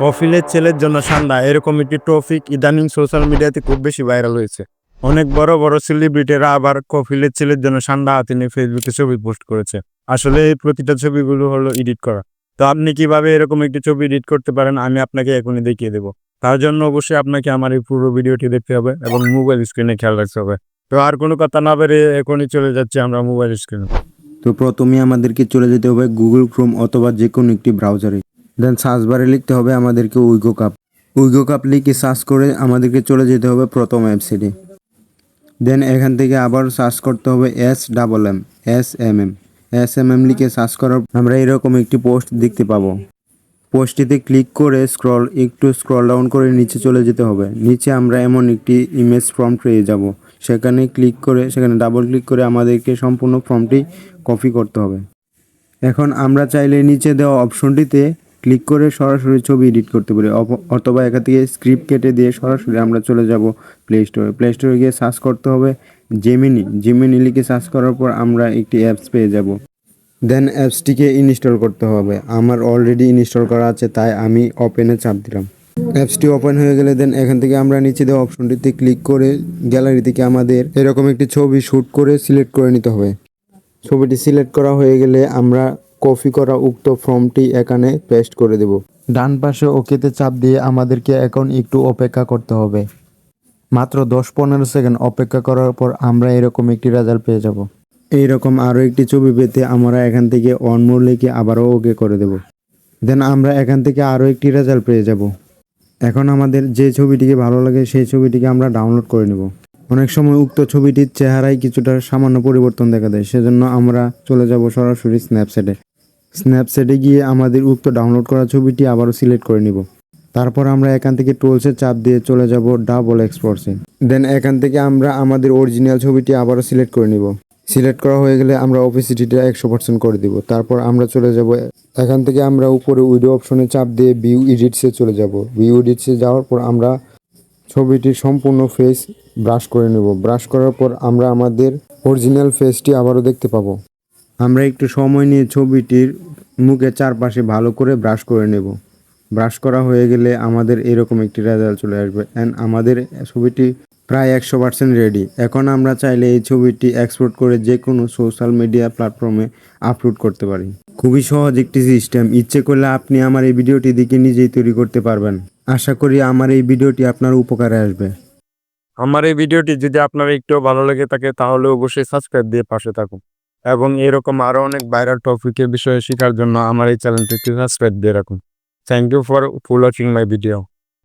কফিলের ছেলের জন্য সান্ডা, এরকম একটি টপিক ইদানিং সোশ্যাল মিডিয়াতে খুব বেশি ভাইরাল হয়েছে। অনেক বড় বড় সেলিব্রিটিরা আবার কফিলের ছেলের জন্য সান্ডা হাতে নিয়ে ফেসবুকে ছবি পোস্ট করেছে। আসলে এই প্রতিটা ছবিগুলো হলো এডিট করা। তো আপনি কীভাবে এরকম একটি ছবি এডিট করতে পারেন, আমি আপনাকে এখনই দেখিয়ে দেবো। তার জন্য অবশ্যই আপনাকে আমার এই পুরো ভিডিওটি দেখতে হবে এবং মোবাইল স্ক্রিনে খেয়াল রাখতে হবে। তো আর কোনো কথা না বেরে এখনই চলে যাচ্ছে আমরা মোবাইল স্ক্রিনে তো প্রথমে আমাদেরকে চলে যেতে হবে গুগল ক্রোম অথবা যে কোনো একটি ব্রাউজারে দেন সার্চ বারে লিখতে হবে আমাদেরকে উইগো কাপ উইগো কাপ লিখে সার্চ করে আমাদেরকে চলে যেতে হবে প্রথম ওয়েবসাইটে দেন এখান থেকে আবার সার্চ করতে হবে S double M S M M S M M লিখে সার্চ করার আমরা এরকম একটি পোস্ট দেখতে পাবো। পোস্টটিতে ক্লিক করে স্ক্রল একটু স্ক্রল ডাউন করে নিচে চলে যেতে হবে। নিচে আমরা এমন একটি ইমেজ ফর্ম পেয়ে যাব। সেখানে ক্লিক করে, সেখানে ডাবল ক্লিক করে আমাদেরকে সম্পূর্ণ ফর্মটি কপি করতে হবে। এখন আমরা চাইলে নিচে দেওয়া অপশনটিতে ক্লিক করে সরাসরি ছবি এডিট করতে পারি। অথবা এখান থেকে স্ক্রিপ্ট কেটে দিয়ে সরাসরি আমরা চলে যাব প্লে স্টোরে প্লে স্টোরে গিয়ে সার্চ করতে হবে জেমিনি জেমিনি লিখে সার্চ করার পর আমরা একটি অ্যাপস পেয়ে যাব। দেন অ্যাপসটিকে ইনস্টল করতে হবে। আমার অলরেডি ইনস্টল করা আছে, তাই আমি ওপেনে চাপ দিলাম। অ্যাপসটি ওপেন হয়ে গেলে দেন এখান থেকে আমরা নিচে দেওয়া অপশনটিতে ক্লিক করে গ্যালারি থেকে আমাদের এরকম একটি ছবি শ্যুট করে সিলেক্ট করে নিতে হবে। ছবিটি সিলেক্ট করা হয়ে গেলে আমরা কপি করা উক্ত ফর্মটি এখানে পেস্ট করে দেব। ডান পাশে ওকেতে চাপ দিয়ে আমাদেরকে এখন একটু অপেক্ষা করতে হবে। মাত্র দশ পনেরো সেকেন্ড অপেক্ষা করার পর আমরা এরকম একটি রেজাল্ট পেয়ে যাব। এইরকম আরও একটি ছবি পেতে আমরা এখান থেকে অন মোর লিখে আবারও ওকে করে দেব। দেন আমরা এখান থেকে আরও একটি রেজাল্ট পেয়ে যাব। এখন আমাদের যে ছবিটিকে ভালো লাগে সেই ছবিটিকে আমরা ডাউনলোড করে নেব। অনেক সময় উক্ত ছবিটির চেহারায় কিছুটা সামান্য পরিবর্তন দেখা দেয় সেজন্য আমরা চলে যাব সরাসরি স্ন্যাপচ্যাটে স্ন্যাপচ্যাটে গিয়ে আমাদের উক্ত ডাউনলোড করা ছবিটি আবারও সিলেক্ট করে নিব। তারপর আমরা এখান থেকে টুলসে চাপ দিয়ে চলে যাব ডাবল এক্সপোর্টসে দেন এখান থেকে আমরা আমাদের অরিজিনাল ছবিটি আবারও সিলেক্ট করে নিব। সিলেক্ট করা হয়ে গেলে আমরা অপেসিটিটা একশো পার্সেন্ট করে দিব। তারপর আমরা চলে যাব এখান থেকে আমরা উপরে উইডিও অপশনে চাপ দিয়ে ভিউ এডিটসে চলে যাব। ভিউ এডিটসে যাওয়ার পর আমরা ছবিটির সম্পূর্ণ ফেস ব্রাশ করে নেব। ব্রাশ করার পর আমরা আমাদের অরিজিনাল ফেসটি আবারও দেখতে পাবো। আমরা একটু সময় নিয়ে ছবিটির মুখে চারপাশে ভালো করে ব্রাশ করে নেব। ব্রাশ করা হয়ে গেলে আমাদের এরকম একটি রেজাল্ট চলে আসবে। অ্যান্ড আমাদের ছবিটি প্রায় একশো পার্সেন্ট রেডি এখন আমরা চাইলে এই ছবিটি এক্সপোর্ট করে যে কোনো সোশ্যাল মিডিয়া প্ল্যাটফর্মে আপলোড করতে পারি। খুবই সহজ একটি সিস্টেম ইচ্ছে করলে আপনি আমার এই ভিডিওটি দেখে নিজেই তৈরি করতে পারবেন। আশা করি আমার এই ভিডিওটি আপনার উপকারে আসবে। আমার এই ভিডিওটি যদি আপনার একটু ভালো লেগে থাকে, তাহলে অবশ্যই সাবস্ক্রাইব দিয়ে পাশে থাকুন। এবং এরকম আরও অনেক ভাইরাল টপিকের বিষয়ে শেখার জন্য আমার এই চ্যানেলটিকে সাবস্ক্রাইব দিয়ে রাখুন। Thank you for full watching my video